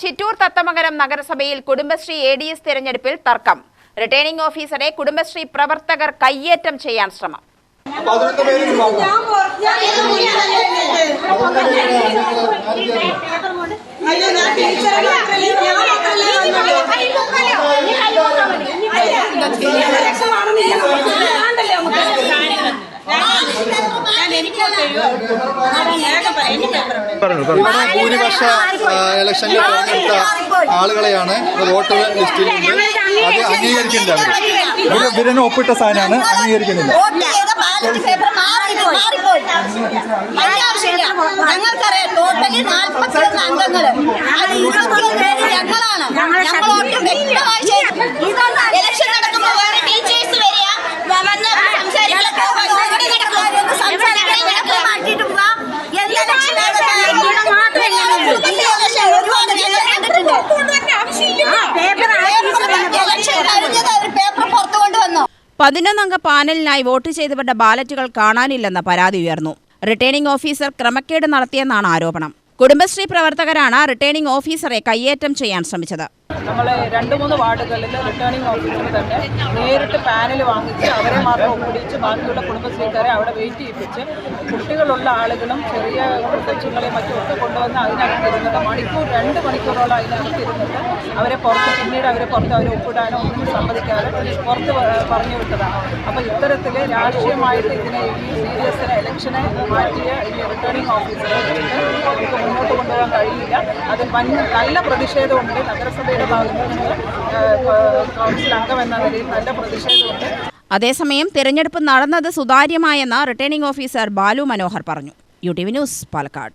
ചിറ്റൂർ തത്തമംഗലം നഗരസഭയിൽ Kudumbashree A D S തിരഞ്ഞെടുപ്പിൽ തർക്കം. റിട്ടേണിംഗ് ഓഫീസറെ കുടുംബശ്രീ പ്രവർത്തകർ കയ്യേറ്റം ചെയ്യാൻ ശ്രമം. ഇവിടെ ഭൂരിപക്ഷ ഇലക്ഷനിൽ തെരഞ്ഞെടുത്ത ആളുകളെയാണ് വോട്ടർ ലിസ്റ്റിലുണ്ട് അത് അംഗീകരിക്കുന്നില്ല അവർ ഇവരനെ ഒപ്പിട്ട സാധനമാണ് അംഗീകരിക്കുന്നില്ല. ഞങ്ങൾക്കറിയാം ടോട്ടലി നാൽപ്പത്തിരണ്ട് അംഗങ്ങൾ. അത് ഇരുപത്തിയൊന്ന് പേര് ഞങ്ങളാണ്. ഞങ്ങൾ പതിനൊന്നംഗ പാനലിനായി വോട്ട് ചെയ്തവരുടെ ബാലറ്റുകൾ കാണാനില്ലെന്ന പരാതി ഉയർന്നു. റിട്ടേണിംഗ് ഓഫീസർ ക്രമക്കേട് നടത്തിയെന്നാണ് ആരോപണം. കുടുംബശ്രീ പ്രവർത്തകരാണ് റിട്ടേണിംഗ് ഓഫീസറെ കയ്യേറ്റം ചെയ്യാൻ ശ്രമിച്ചത്. നമ്മൾ രണ്ട് മൂന്ന് വാർഡുകളിൽ റിട്ടേണിംഗ് ഓഫീസർ തന്നെ നേരിട്ട് പാനൽ വാങ്ങിച്ച് അവരെ മാത്രം ഒപ്പിടിച്ച് ബാക്കിയുള്ള കുടുംബശ്രീക്കാരെ അവിടെ വെയിറ്റ് ചെയ്യിപ്പിച്ച് കുട്ടികളുള്ള ആളുകളും ചെറിയ കൊച്ചുങ്ങളെ മറ്റും ഒക്കെ കൊണ്ടുവന്ന് അതിനകത്ത് ഇരുന്നിട്ട് മണിക്കൂർ രണ്ട് മണിക്കൂറോളം അതിനകത്ത് ഇരുന്നിട്ട് അവരെ പുറത്ത് പിന്നീട് അവരെ പുറത്ത് അവരെ ഒപ്പിടാനോ ഒന്നും സമ്മതിക്കാതെ പുറത്ത് പറഞ്ഞു വിട്ടതാണ്. അപ്പോൾ ഇത്തരത്തിൽ രാഷ്ട്രീയമായിട്ട് ഇതിനെ ഈ സീരിയസിനെ ഇലക്ഷനെ മാറ്റിയ ഈ റിട്ടേണിംഗ് ഓഫീസറെ നമുക്ക് മുന്നോട്ട് കൊണ്ടുപോകാൻ കഴിയില്ല. അതിൽ വൻ നല്ല പ്രതിഷേധമുണ്ട്. നഗരസഭയുടെ അതേസമയം തിരഞ്ഞെടുപ്പ് നടന്നത് സുതാര്യമായെന്ന് റിട്ടേണിംഗ് ഓഫീസർ ബാലു മനോഹർ പറഞ്ഞു. U T V news Palakkad.